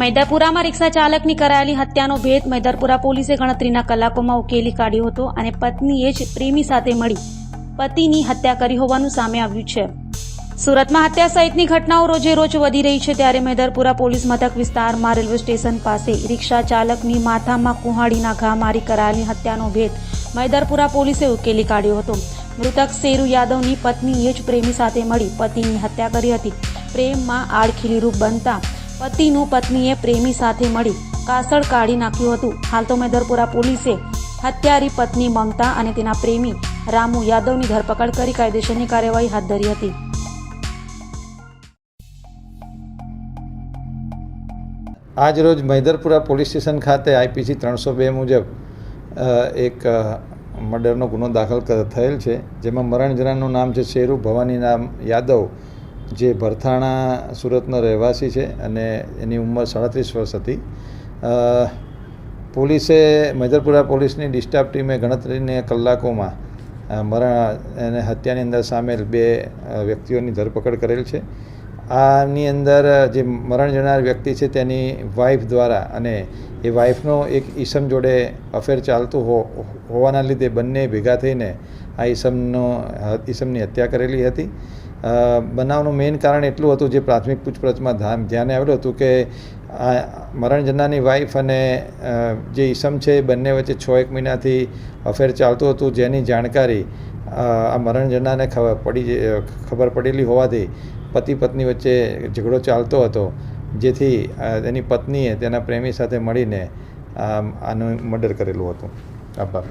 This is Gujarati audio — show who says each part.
Speaker 1: મૈદરપુરામાં રિક્ષા ચાલકની કરાયેલી હત્યાનો ભેદ મૈદરપુરા પોલીસે ગણતરીના કલાકોમાં ઉકેલી કાઢ્યો હતો અને પત્નીએ જ પ્રેમી સાથે મળી પતિની હત્યા કરી હોવાનું સામે આવ્યું છે. સુરતમાં હત્યા સહિતની ઘટનાઓ રોજે રોજ વધી રહી છે ત્યારે મૈદરપુરા પોલીસ મથક વિસ્તારમાં રેલવે સ્ટેશન પાસે રિક્ષા ચાલકની માથામાં કુહાડીના ઘા મારી કરાયેલી હત્યાનો ભેદ મૈદરપુરા પોલીસે ઉકેલી કાઢ્યો હતો. મૃતક શેરુ યાદવની પત્નીએ જ પ્રેમી સાથે મળી પતિની હત્યા કરી હતી. પ્રેમમાં આડખીલી રૂપ બનતા પતિનું પત્નીએ પ્રેમી સાથે મળી કાસળ કાઢી નાખ્યું હતું. હાલ તો મેદરપુરા પોલીસે હત્યારી પત્ની મમતા અને તેના પ્રેમી રામુ યાદવની ધરપકડ કરી કાયદેસરની કાર્યવાહી હાથ ધરી હતી.
Speaker 2: આજ રોજ મૈદરપુરા પોલીસ સ્ટેશન ખાતે આઈપીસી ત્રણસો બે મુજબ એક મર્ડરનો ગુનો દાખલ થયેલ છે. જેમાં મરણ નામ છે શેરુ ભવાની નામ યાદવ. જે ભરથાણા સુરતનો રહેવાસી છે અને એની ઉંમર સાડત્રીસ વર્ષ હતી. પોલીસે મૈદરપુરા પોલીસની ડિસ્ટાફ ટીમે ગણતરીને કલાકોમાં મરણ અને હત્યાની અંદર સામેલ બે વ્યક્તિઓની ધરપકડ કરેલ છે. આની અંદર જે મરણ જનાર વ્યક્તિ છે તેની વાઈફ દ્વારા અને એ વાઈફનો એક ઈસમ જોડે અફેર ચાલતું હો, હોવાના લીધે બંને ભેગા થઈને આ ઈસમનો ઈસમની હત્યા કરેલી હતી. બનાવનું મેઇન કારણ એટલું હતું જે પ્રાથમિક પૂછપરછમાં ધ્યાન આવેલું હતું કે આ મરણ જનારની વાઈફ અને જે ઈસમ છે એ બંને વચ્ચે છ એક મહિનાથી અફેર ચાલતું હતું. જેની જાણકારી આ મરણ જનારને ખબર પડી ખબર પડેલી હોવાથી પતિ પત્ની વચ્ચે ઝઘડો ચાલતો હતો. જેથી તેની પત્નીએ તેના પ્રેમી સાથે મળીને આનું મર્ડર કરેલું હતું. આભાર.